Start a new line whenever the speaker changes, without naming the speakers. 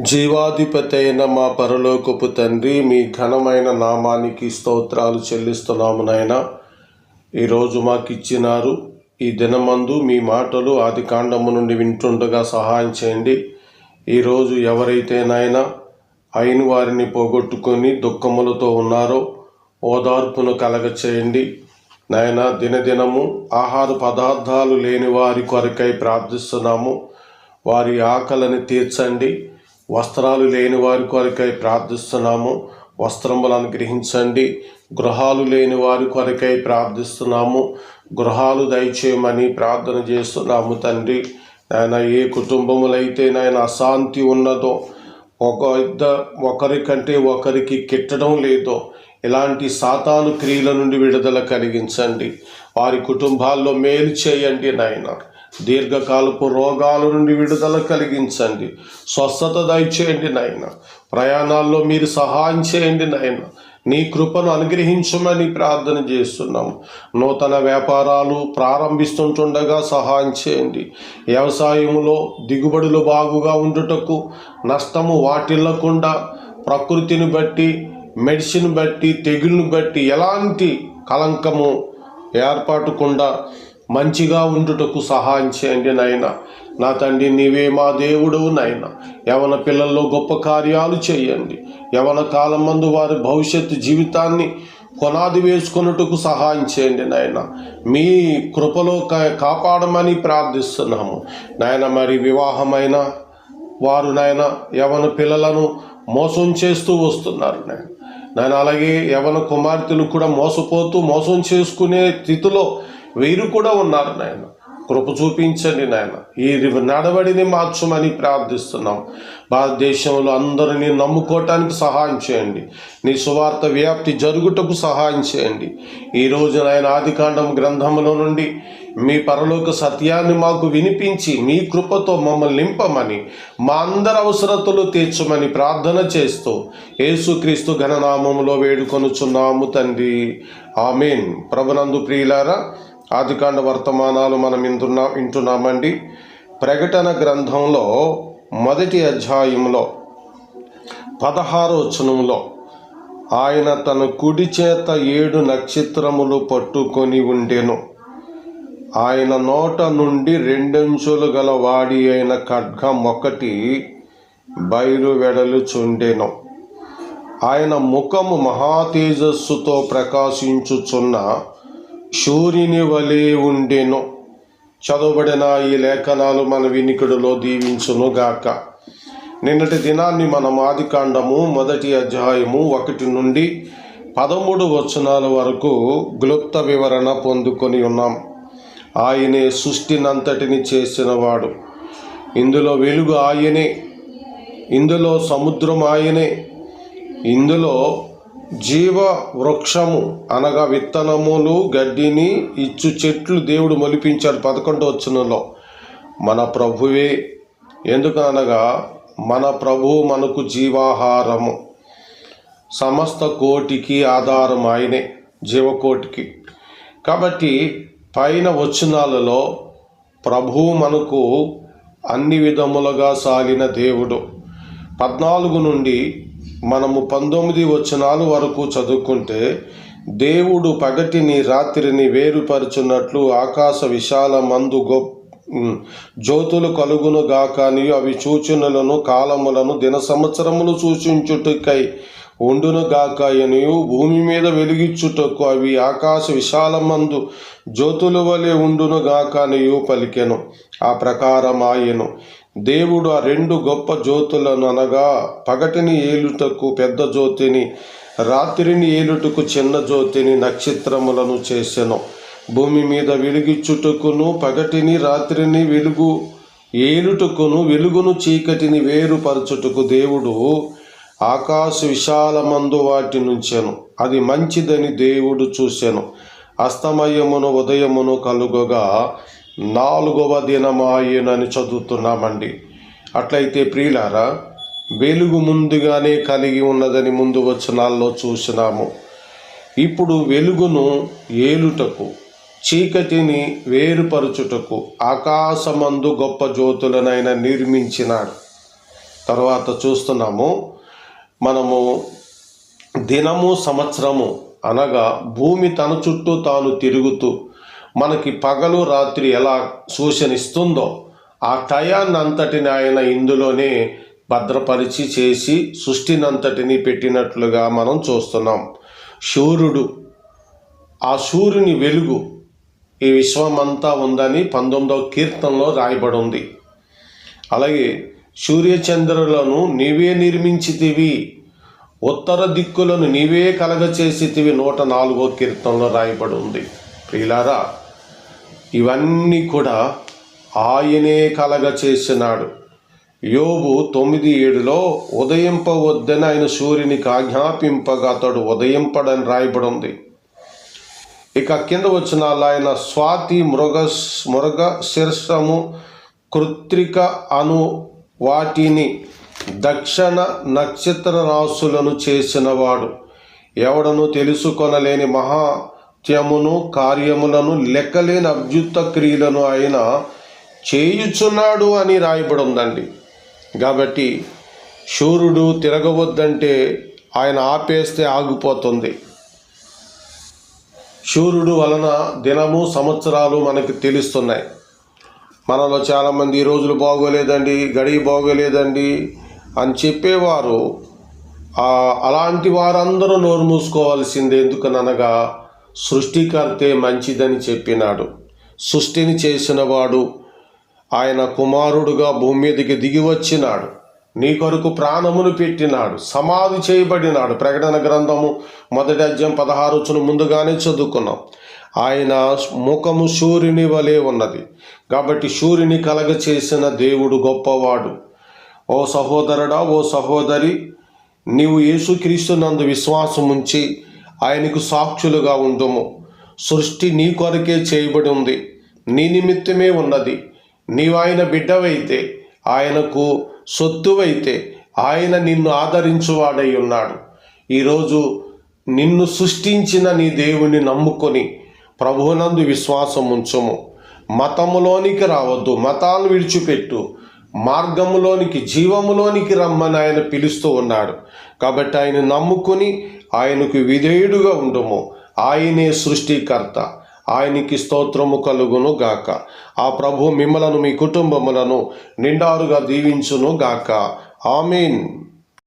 జీవాధిపతి అయిన మా పరలోకపు తండ్రి మీ ఘనమైన నామానికి స్తోత్రాలు చెల్లిస్తున్నాము నాయన. ఈరోజు మాకు ఇచ్చినారు ఈ దినమందు మీ మాటలు ఆది కాండము నుండి వింటుండగా సహాయం చేయండి. ఈరోజు ఎవరైతే నాయన అయిన వారిని పోగొట్టుకొని దుఃఖములతో ఉన్నారో ఓదార్పును కలగ చేయండి నాయన దినదినము ఆహార పదార్థాలు లేని వారి కొరకై ప్రార్థిస్తున్నాము. వారి ఆకలిని తీర్చండి. వస్త్రాలు లేని వారి కొరకై ప్రార్థిస్తున్నాము. వస్త్రములు అనుగ్రహించండి. గృహాలు లేని వారి కొరకై ప్రార్థిస్తున్నాము. గృహాలు దయచేయమని ప్రార్థన చేస్తున్నాము తండ్రి. నాయన ఏ కుటుంబములైతే నాయన అశాంతి ఉన్నదో ఒక ఇద్ద ఒకరికంటే ఒకరికి కిట్టడం లేదో ఇలాంటి సాతాను క్రియల నుండి విడుదల కలిగించండి. వారి కుటుంబాల్లో మేలు చేయండి నాయన. దీర్ఘకాలపు రోగాల నుండి విడుదల కలిగించండి. స్వస్థత దయచేయండి నాయన. ప్రయాణాల్లో మీరు సహాయం చేయండి నాయన. నీ కృపను అనుగ్రహించమని ప్రార్థన చేస్తున్నాము నూతన వ్యాపారాలు ప్రారంభిస్తుంటుండగా సహాయం చేయండి. వ్యవసాయంలో దిగుబడులు బాగుగా ఉండుటకు నష్టము వాటిల్లకుండా ప్రకృతిని బట్టి మెడిసిన్ బట్టి తెగుళ్ళను బట్టి ఎలాంటి కలంకము ఏర్పాటుకుండా మంచిగా ఉండుటకు సహాయం చేయండి నాయన. నా తండ్రి నీవే మా దేవుడవు నాయన. యవన పిల్లల్లో గొప్ప కార్యాలు చేయండి. యవన కాలం మందు వారి భవిష్యత్తు జీవితాన్ని కొనాది వేసుకున్నట్టుకు సహాయం చేయండి నాయన. మీ కృపలో కా- కాపాడమని ప్రార్థిస్తున్నాము. నాయన మరి వివాహమైన వారు నాయన యవన పిల్లలను మోసం చేస్తూ వస్తున్నారు నాయన. నాయన అలాగే యవన కుమార్తెలు కూడా మోసపోతూ మోసం చేసుకునే స్థితిలో వీరు కూడా ఉన్నారు నాయన. కృప చూపించండి నాయన. ఈ నడవడిని మార్చమని ప్రార్థిస్తున్నాం. భారతదేశంలో అందరినీ నమ్ముకోవటానికి సహాయం చేయండి. నీ సువార్త వ్యాప్తి జరుగుటకు సహాయం చేయండి. ఈరోజు నాయన ఆదికాండం గ్రంథంలో నుండి మీ పరలోక సత్యాన్ని మాకు వినిపించి మీ కృపతో మమ్మల్ని నింపమని మా అందరి అవసరతలు తీర్చమని ప్రార్థన చేస్తూ యేసుక్రీస్తు ఘననామంలో వేడుకొనుచున్నాము తండ్రి. ఆమెన్. ప్రభునందు ప్రియులారా ఆదికాండ వర్తమానాలు మనం వింటున్నా వింటున్నామండి ప్రకటన గ్రంథంలో మొదటి అధ్యాయంలో పదహారో వచనంలో ఆయన తన కుడి చేత ఏడు నక్షత్రములు పట్టుకొని ఉండెను. ఆయన నోట నుండి రెండంచులు గల వాడి అయిన ఖడ్గం ఒకటి బయలు వెడలుచుండెను. ఆయన ముఖము మహాతేజస్సుతో ప్రకాశించుచున్న సూర్యుని వలె ఉండెను. చదవబడిన ఈ లేఖనాలు మన వినికిడిలో దీవించును గాక నిన్నటి దినాన్ని మనం ఆదికాండము మొదటి అధ్యాయము ఒకటి నుండి పదమూడు వచనాల వరకు క్లుప్త వివరణ పొందుకొని ఉన్నాం. ఆయనే సృష్టినంతటిని చేసినవాడు. ఇందులో వెలుగు ఆయనే. ఇందులో సముద్రం ఆయనే. ఇందులో జీవ వృక్షము అనగా విత్తనములు గడ్డిని ఇచ్చు చెట్లు దేవుడు మొలిపించాడు పదకొండు వచనంలో. మన ప్రభువే ఎందుకనగా మన ప్రభువు మనకు జీవాహారము. సమస్త కోటికి ఆధారం ఆయనే జీవకోటికి. కాబట్టి పైన వచనాలలో ప్రభు మనకు అన్ని విధములుగా సాగిన దేవుడు. పద్నాలుగు నుండి మనము పంతొమ్మిది వచనాలు వరకు చదువుకుంటే దేవుడు పగటిని రాత్రిని వేరుపరుచున్నట్లు ఆకాశ విశాల మందు గొప్ప జ్యోతులు కలుగును గాకని అవి సూచనలను కాలములను దిన సంవత్సరములు సూచించుటకై ఉండును గాకయనియు భూమి మీద వెలిగించుటకు అవి ఆకాశ విశాలమందు జ్యోతుల వలె ఉండును గాకనియు పలికెను. ఆ ప్రకారం ఆయను దేవుడు ఆ రెండు గొప్ప జ్యోతులను అనగా పగటిని ఏలుటకు పెద్ద జ్యోతిని రాత్రిని ఏలుటకు చిన్న జ్యోతిని నక్షత్రములను చేసెను. భూమి మీద వెలుగిచ్చుటకును పగటిని రాత్రిని వెలుగు ఏలుటకును వెలుగును చీకటిని వేరుపరచుటకు దేవుడు ఆకాశ విశాలమందు వాటి నుంచెను. అది మంచిదని దేవుడు చూసెను. అస్తమయమును ఉదయమును కలుగగా నాలుగవ దినమాయనని చదువుతున్నామండి. అట్లయితే ప్రియులారా వెలుగు ముందుగానే కలిగి ఉన్నదని ముందు వచనాల్లో చూసినాము. ఇప్పుడు వెలుగును ఏలుటకు చీకటిని వేరుపరచుటకు ఆకాశమందు గొప్ప జ్యోతులనైనా నిర్మించినాడు. తర్వాత చూస్తున్నాము మనము దినము సంవత్సరము అనగా భూమి తన చుట్టూ తాను తిరుగుతూ మనకి పగలు రాత్రి ఎలా సూచనిస్తుందో ఆ టయాన్నంతటిని ఆయన ఇందులోనే భద్రపరిచి చేసి సృష్టినంతటిని పెట్టినట్లుగా మనం చూస్తున్నాం. సూర్యుడు ఆ సూర్యుని వెలుగు ఈ విశ్వమంతా ఉందని పంతొమ్మిదవ కీర్తనలో రాయబడి ఉంది అలాగే సూర్యచంద్రులను నీవే నిర్మించితివి ఉత్తర దిక్కులను నీవే కలగచేసితివి నూట నాలుగో కీర్తనలో రాయబడి ఉంది ప్రియులారా ఇవన్నీ కూడా ఆయనే కలగ చేసినాడు. యోబు తొమ్మిది ఏడులో ఉదయింపవద్దని ఆయన సూర్యునికి ఆజ్ఞాపింపగా అతడు ఉదయింపడని రాయబడి ఉంది ఇక కింద వచ్చిన ఆయన స్వాతి మృగ మృగ శీర్షము కృత్రిక అను వాటిని దక్షిణ నక్షత్ర రాసులను చేసినవాడు. ఎవడను తెలుసుకొనలేని మహా మహాత్యమును కార్యములను లెక్కలేని అభ్యుత్త క్రియలను ఆయన చేయుచున్నాడు అని రాయబడి ఉందండి కాబట్టి శూరుడు తిరగవద్దంటే ఆయన ఆపేస్తే ఆగిపోతుంది. శూరుడు వలన దినము సంవత్సరాలు మనకు తెలుస్తున్నాయి. మనలో చాలామంది ఈ రోజులు బాగోలేదండి గడి బాగోలేదండి అని చెప్పేవారు. అలాంటి వారందరూ నోరు మూసుకోవాల్సిందే. ఎందుకనగా సృష్టికర్తే మంచిదని చెప్పినాడు. సృష్టిని చేసినవాడు ఆయన కుమారుడుగా భూమి మీదకి దిగి వచ్చినాడు. నీ కొరకు ప్రాణమును పెట్టినాడు. సమాధి చేయబడినాడు. ప్రకటన గ్రంథము మొదటి అధ్యాయం పదహారు ముందుగానే చదువుకున్నాం. ఆయన ముఖము సూర్యుని వలె ఉన్నది. కాబట్టి సూర్యుని కలగ చేసిన దేవుడు గొప్పవాడు. ఓ సహోదరుడా ఓ సహోదరి నీవు యేసుక్రీస్తు నందు విశ్వాసం ఉంచి ఆయనకు సాక్షులుగా ఉండుము. సృష్టి నీ కొరకే చేయబడి ఉంది. నీ నిమిత్తమే ఉన్నది. నీవు ఆయన బిడ్డవైతే ఆయనకు సొత్తువైతే ఆయన నిన్ను ఆదరించువాడై ఉన్నాడు. ఈరోజు నిన్ను సృష్టించిన నీ దేవుని నమ్ముకొని ప్రభునందు విశ్వాసం ఉంచుము మతములోనికి రావద్దు. మతాలు విడిచిపెట్టు. మార్గములోనికి జీవములోనికి రమ్మని ఆయన పిలుస్తూ ఉన్నాడు. కాబట్టి ఆయన నమ్ముకొని ఆయనకు విధేయుడుగా ఉండము. ఆయనే సృష్టికర్త. ఆయనకి స్తోత్రము కలుగును గాక. ఆ ప్రభు మిమ్మలను మీ కుటుంబములను నిండారుగా దీవించును గాక. ఆమెన్.